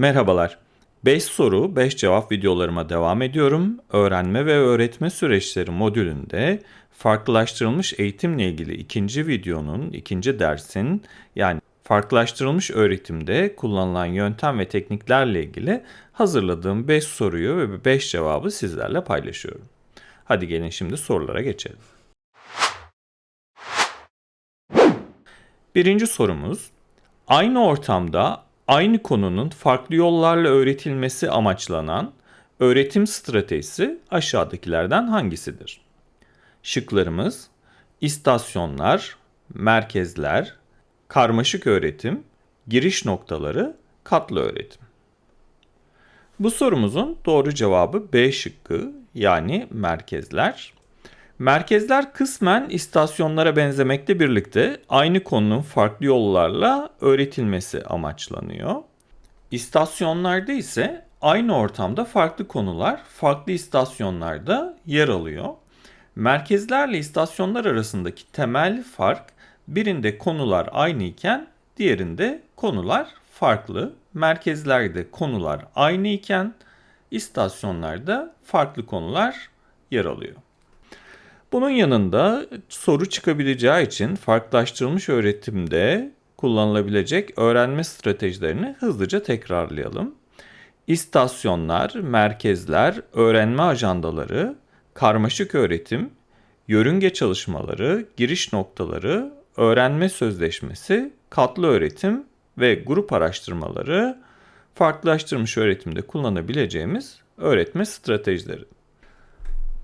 Merhabalar. 5 soru, 5 cevap videolarıma devam ediyorum. Öğrenme ve öğretme süreçleri modülünde farklılaştırılmış eğitimle ilgili ikinci videonun, ikinci dersin yani farklılaştırılmış öğretimde kullanılan yöntem ve tekniklerle ilgili hazırladığım 5 soruyu ve 5 cevabı sizlerle paylaşıyorum. Hadi gelin şimdi sorulara geçelim. Birinci sorumuz, aynı ortamda aynı konunun farklı yollarla öğretilmesi amaçlanan öğretim stratejisi aşağıdakilerden hangisidir? Şıklarımız istasyonlar, merkezler, karmaşık öğretim, giriş noktaları, katlı öğretim. Bu sorumuzun doğru cevabı B şıkkı yani merkezler. Merkezler kısmen istasyonlara benzemekle birlikte aynı konunun farklı yollarla öğretilmesi amaçlanıyor. İstasyonlarda ise aynı ortamda farklı konular farklı istasyonlarda yer alıyor. Merkezlerle istasyonlar arasındaki temel fark birinde konular aynı iken diğerinde konular farklı. Merkezlerde konular aynı iken istasyonlarda farklı konular yer alıyor. Bunun yanında soru çıkabileceği için farklılaştırılmış öğretimde kullanılabilecek öğrenme stratejilerini hızlıca tekrarlayalım. İstasyonlar, merkezler, öğrenme ajandaları, karmaşık öğretim, yörünge çalışmaları, giriş noktaları, öğrenme sözleşmesi, katlı öğretim ve grup araştırmaları farklılaştırmış öğretimde kullanabileceğimiz öğretme stratejileri.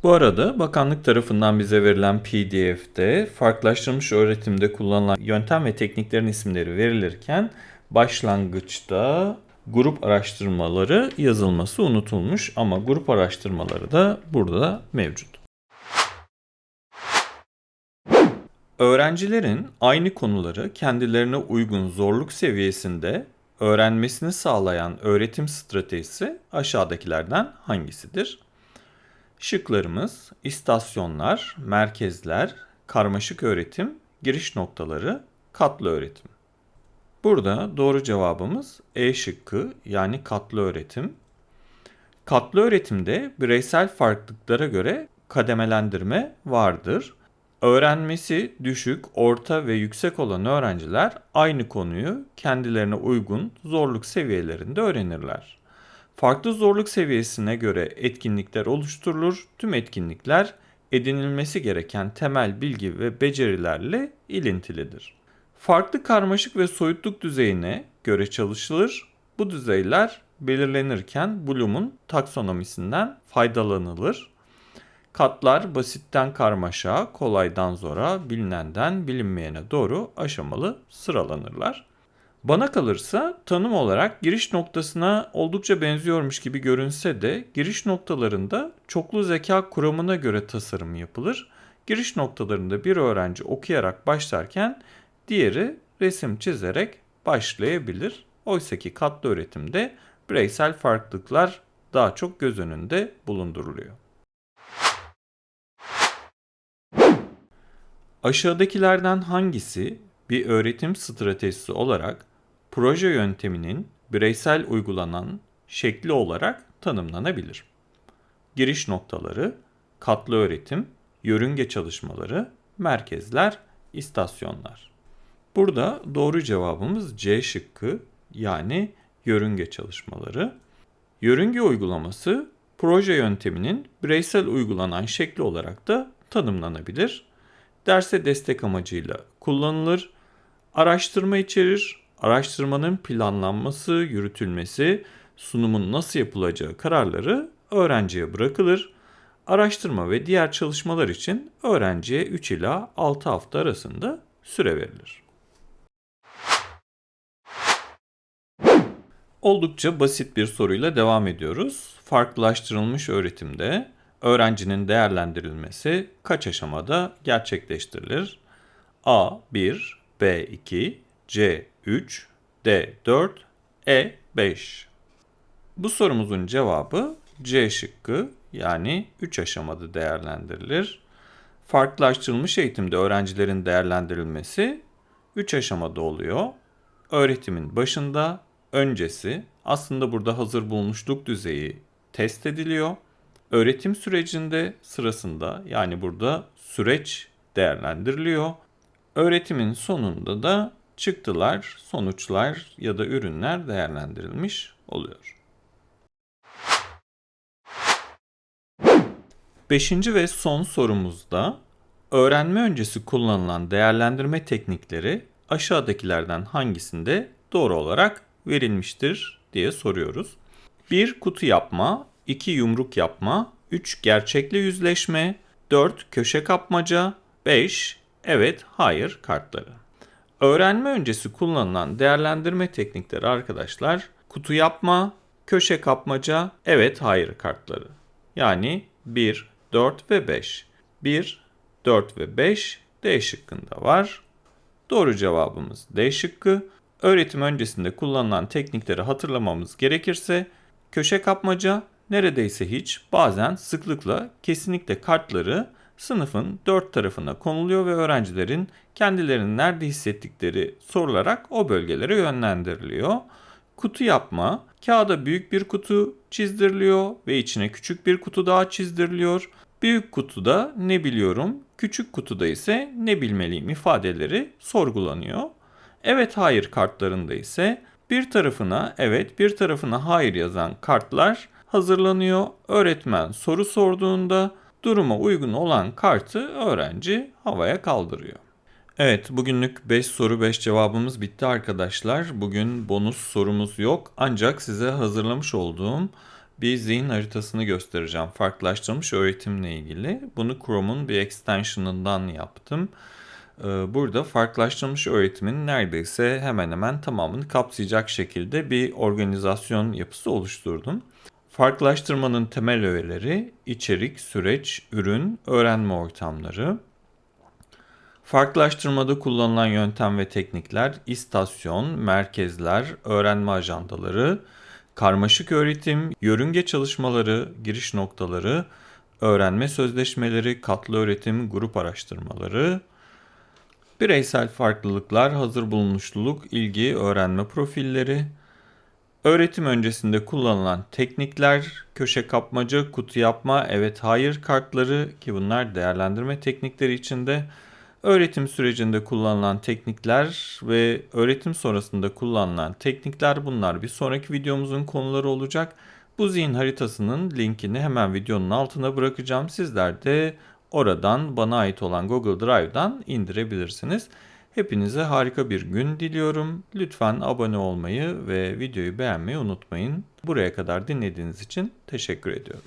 Bu arada bakanlık tarafından bize verilen PDF'de farklılaştırılmış öğretimde kullanılan yöntem ve tekniklerin isimleri verilirken başlangıçta grup araştırmaları yazılması unutulmuş ama grup araştırmaları da burada mevcut. Öğrencilerin aynı konuları kendilerine uygun zorluk seviyesinde öğrenmesini sağlayan öğretim stratejisi aşağıdakilerden hangisidir? Şıklarımız istasyonlar, merkezler, karmaşık öğretim, giriş noktaları, katlı öğretim. Burada doğru cevabımız E şıkkı yani katlı öğretim. Katlı öğretimde bireysel farklılıklara göre kademelendirme vardır. Öğrenmesi düşük, orta ve yüksek olan öğrenciler aynı konuyu kendilerine uygun zorluk seviyelerinde öğrenirler. Farklı zorluk seviyesine göre etkinlikler oluşturulur. Tüm etkinlikler edinilmesi gereken temel bilgi ve becerilerle ilintilidir. Farklı karmaşık ve soyutluk düzeyine göre çalışılır. Bu düzeyler belirlenirken Bloom'un taksonomisinden faydalanılır. Katlar basitten karmaşa, kolaydan zora, bilinenden bilinmeyene doğru aşamalı sıralanırlar. Bana kalırsa tanım olarak giriş noktasına oldukça benziyormuş gibi görünse de giriş noktalarında çoklu zeka kuramına göre tasarım yapılır. Giriş noktalarında bir öğrenci okuyarak başlarken diğeri resim çizerek başlayabilir. Oysa ki katlı öğretimde bireysel farklılıklar daha çok göz önünde bulunduruluyor. Aşağıdakilerden hangisi bir öğretim stratejisi olarak proje yönteminin bireysel uygulanan şekli olarak tanımlanabilir. Giriş noktaları, katlı öğretim, yörünge çalışmaları, merkezler, istasyonlar. Burada doğru cevabımız C şıkkı yani yörünge çalışmaları. Yörünge uygulaması proje yönteminin bireysel uygulanan şekli olarak da tanımlanabilir. Derse destek amacıyla kullanılır. Araştırma içerir, araştırmanın planlanması, yürütülmesi, sunumun nasıl yapılacağı kararları öğrenciye bırakılır. Araştırma ve diğer çalışmalar için öğrenciye 3 ila 6 hafta arasında süre verilir. Oldukça basit bir soruyla devam ediyoruz. Farklılaştırılmış öğretimde öğrencinin değerlendirilmesi kaç aşamada gerçekleştirilir? A1, B2, C3, D4, E5. Bu sorumuzun cevabı C şıkkı yani 3 aşamada değerlendirilir. Farklılaştırılmış eğitimde öğrencilerin değerlendirilmesi 3 aşamada oluyor. Öğretimin başında, öncesi aslında burada hazır bulmuşluk düzeyi test ediliyor. Öğretim sürecinde sırasında yani burada süreç değerlendiriliyor. Öğretimin sonunda da çıktılar, sonuçlar ya da ürünler değerlendirilmiş oluyor. Beşinci ve son sorumuzda öğrenme öncesi kullanılan değerlendirme teknikleri aşağıdakilerden hangisinde doğru olarak verilmiştir diye soruyoruz. 1 kutu yapma, 2 yumruk yapma, 3 gerçekle yüzleşme, 4 köşe kapmaca, 5 evet hayır kartları. Öğrenme öncesi kullanılan değerlendirme teknikleri arkadaşlar kutu yapma, köşe kapmaca, evet hayır kartları. Yani 1, 4 ve 5. 1, 4 ve 5 D şıkkında var. Doğru cevabımız D şıkkı. Öğretim öncesinde kullanılan teknikleri hatırlamamız gerekirse köşe kapmaca neredeyse hiç bazen sıklıkla kesinlikle kartları sınıfın dört tarafına konuluyor ve öğrencilerin kendilerini nerede hissettikleri sorularak o bölgelere yönlendiriliyor. Kutu yapma, kağıda büyük bir kutu çizdiriliyor ve içine küçük bir kutu daha çizdiriliyor. Büyük kutuda ne biliyorum, küçük kutuda ise ne bilmeliyim ifadeleri sorgulanıyor. Evet hayır kartlarında ise bir tarafına evet bir tarafına hayır yazan kartlar hazırlanıyor. Öğretmen soru sorduğunda duruma uygun olan kartı öğrenci havaya kaldırıyor. Evet bugünlük 5 soru 5 cevabımız bitti arkadaşlar. Bugün bonus sorumuz yok ancak size hazırlamış olduğum bir zihin haritasını göstereceğim. Farklılaştırılmış öğretimle ilgili. Bunu Chrome'un bir extension'ından yaptım. Ee, burada farklılaştırılmış öğretimin neredeyse hemen hemen tamamını kapsayacak şekilde bir organizasyon yapısı oluşturdum. Farklılaştırmanın temel öğeleri içerik, süreç, ürün, öğrenme ortamları. Farklılaştırmada kullanılan yöntem ve teknikler istasyon, merkezler, öğrenme ajandaları, karmaşık öğretim, yörünge çalışmaları, giriş noktaları, öğrenme sözleşmeleri, katlı öğretim, grup araştırmaları, bireysel farklılıklar, hazır bulunuşluluk, ilgi, öğrenme profilleri, öğretim öncesinde kullanılan teknikler, köşe kapmaca, kutu yapma, evet hayır kartları ki bunlar değerlendirme teknikleri içinde öğretim sürecinde kullanılan teknikler ve öğretim sonrasında kullanılan teknikler bunlar bir sonraki videomuzun konuları olacak. Bu zihin haritasının linkini hemen videonun altına bırakacağım. Sizler de oradan bana ait olan Google Drive'dan indirebilirsiniz. Hepinize harika bir gün diliyorum. Lütfen abone olmayı ve videoyu beğenmeyi unutmayın. Buraya kadar dinlediğiniz için teşekkür ediyorum.